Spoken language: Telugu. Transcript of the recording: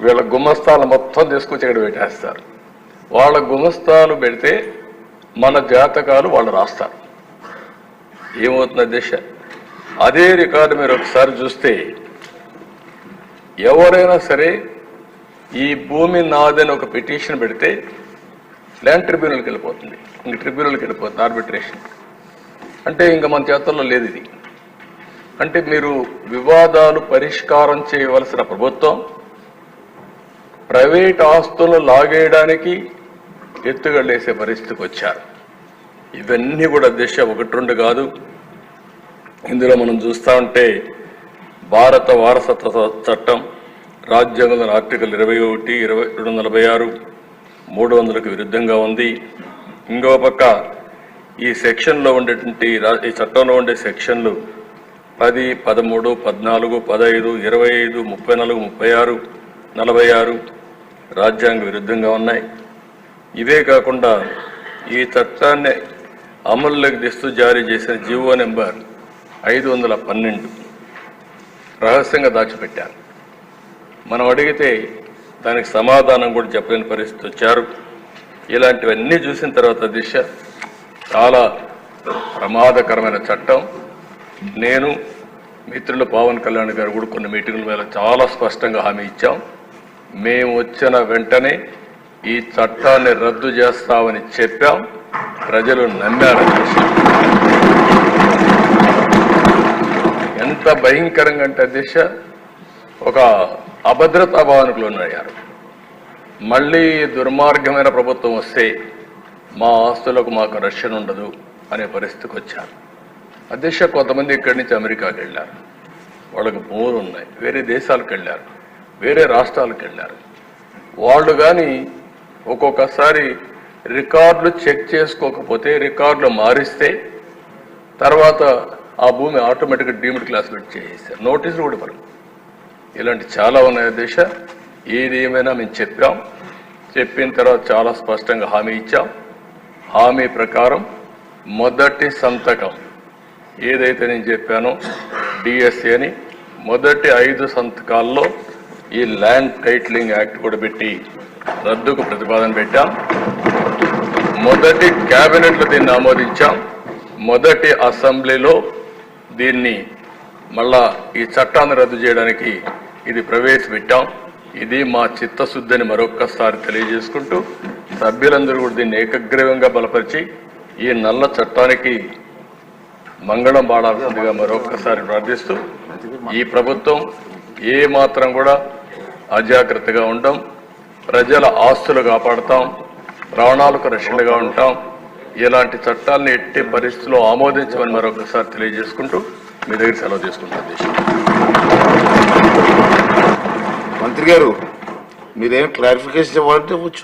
వీళ్ళ గుమస్తాలు మొత్తం తీసుకొచ్చి ఇక్కడ పెట్టేస్తారు. వాళ్ళ గుమస్తాలు పెడితే మన జాతకాలు వాళ్ళు రాస్తారు. ఏమవుతుంది దిశ. అదే రికార్డు మీరు ఒకసారి చూస్తే ఎవరైనా సరే ఈ భూమి నాదని ఒక పిటిషన్ పెడితే ల్యాండ్ ట్రిబ్యునల్కి వెళ్ళిపోతుంది. ఇంక ట్రిబ్యునల్కి వెళ్ళిపోతుంది ఆర్బిట్రేషన్. అంటే ఇంకా మన చేతుల్లో లేదు ఇది. అంటే మీరు వివాదాలు పరిష్కారం చేయవలసిన ప్రభుత్వం ప్రైవేట్ ఆస్తులు లాగేయడానికి ఎత్తుగడలేసే పరిస్థితికి వచ్చారు. ఇవన్నీ కూడా దిశ ఒకటి రెండు కాదు. ఇందులో మనం చూస్తా ఉంటే భారత వారసత్వ చట్టం రాజ్యాంగంలోని ఆర్టికల్ ఇరవై ఒకటి ఇరవై రెండు నలభై ఆరు మూడు వందలకు విరుద్ధంగా ఉంది. ఇంకో పక్క ఈ సెక్షన్లో ఉండేటువంటి రా- ఈ చట్టంలో ఉండే సెక్షన్లు పది పదమూడు పద్నాలుగు పదహైదు ఇరవై ఐదు ముప్పై నాలుగు ముప్పై ఆరు నలభై ఆరు రాజ్యాంగ విరుద్ధంగా ఉన్నాయి. ఇవే కాకుండా ఈ చట్టాన్ని అమల్లోకి తెస్తూ జారీ చేసిన జీవో నెంబర్ ఐదు వందల పన్నెండు రహస్యంగా దాచిపెట్టారు. మనం అడిగితే దానికి సమాధానం కూడా చెప్పలేని పరిస్థితి వచ్చారు. ఇలాంటివన్నీ చూసిన తర్వాత దిశ చాలా ప్రమాదకరమైన చట్టం. నేను మిత్రులు పవన్ కళ్యాణ్ గారు కూడా కొన్ని మీటింగుల మీద చాలా స్పష్టంగా హామీ ఇచ్చాం. మేము వచ్చిన వెంటనే ఈ చట్టాన్ని రద్దు చేస్తామని చెప్పాం. ప్రజలు నమ్మారు. ఎంత భయంకరంగా అంటే దిశ ఒక అభద్రతా భావనకులు ఉన్నాయారు మళ్ళీ దుర్మార్గమైన ప్రభుత్వం వస్తే మా ఆస్తులకు మాకు రక్షణ ఉండదు అనే పరిస్థితికి వచ్చారు. అధ్యక్ష కొంతమంది ఇక్కడి నుంచి అమెరికాకి వెళ్ళారు. వాళ్ళకి భూములు ఉన్నాయి. వేరే దేశాలకు వెళ్ళారు. వేరే రాష్ట్రాలకు వెళ్ళారు. వాళ్ళు కానీ ఒక్కొక్కసారి రికార్డులు చెక్ చేసుకోకపోతే రికార్డులు మారిస్తే తర్వాత ఆ భూమి ఆటోమేటిక్గా డీమ్డ్ క్లాస్ పెట్టి చేసేసారు. నోటీసులు కూడా ఇవ్వరు. ఇలాంటి చాలా ఉన్నాయి దేశ. ఏది ఏమైనా మేము చెప్పాం. చెప్పిన తర్వాత చాలా స్పష్టంగా హామీ ఇచ్చాం. హామీ ప్రకారం మొదటి సంతకం ఏదైతే నేను చెప్పానో డిఎస్సి అని మొదటి ఐదు సంతకాల్లో ఈ ల్యాండ్ టైటిలింగ్ యాక్ట్ కూడా పెట్టి రద్దుకు ప్రతిపాదన పెట్టాం. మొదటి క్యాబినెట్లో దీన్ని ఆమోదించాం. మొదటి అసెంబ్లీలో దీన్ని మళ్ళా ఈ చట్టాన్ని రద్దు చేయడానికి ఇది ప్రవేశపెట్టాం. ఇది మా చిత్తశుద్ధిని మరొక్కసారి తెలియజేసుకుంటూ సభ్యులందరూ కూడా దీన్ని ఏకగ్రీవంగా బలపరిచి ఈ నల్ల చట్టానికి మంగళం పాడాల్సిందిగా మరొక్కసారి ప్రార్థిస్తూ ఈ ప్రభుత్వం ఏ మాత్రం కూడా అజాగ్రత్తగా ఉండం ప్రజల ఆస్తులు కాపాడతాం ప్రాణాలకు రక్షణగా ఉంటాం. ఇలాంటి చట్టాలను ఎట్టి పరిస్థితుల్లో ఆమోదించమని మరొకసారి తెలియజేసుకుంటూ మీ దగ్గర సెలవు తీసుకుంటాను దేశం మంత్రి గారు మీరేం క్లారిఫికేషన్ ఇవ్వాలంటే ఇవ్వచ్చు.